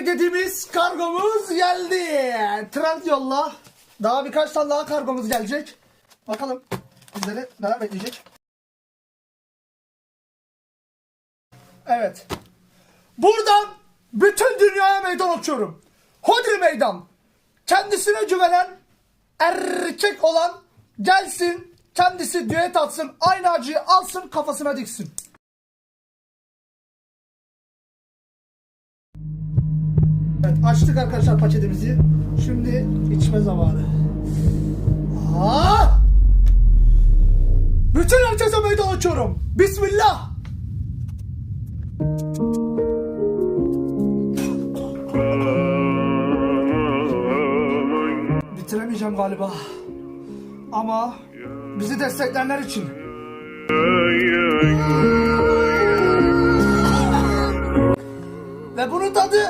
beklediğimiz kargomuz geldi. Trend yolla. Daha birkaç tane daha kargomuz gelecek. Bakalım bizleri neler bekleyecek. Evet. Buradan bütün dünyaya meydan okuyorum. Hodri meydan. Kendisine güvenen erkek olan gelsin kendisi düet atsın aynı acıyı alsın kafasına diksin. Evet açtık arkadaşlar paketimizi. Şimdi içme zamanı. Aa! Bütün herkese meydan açıyorum. Bismillah. Bitiremeyeceğim galiba. Ama bizi destekleyenler için. Ve bunun tadı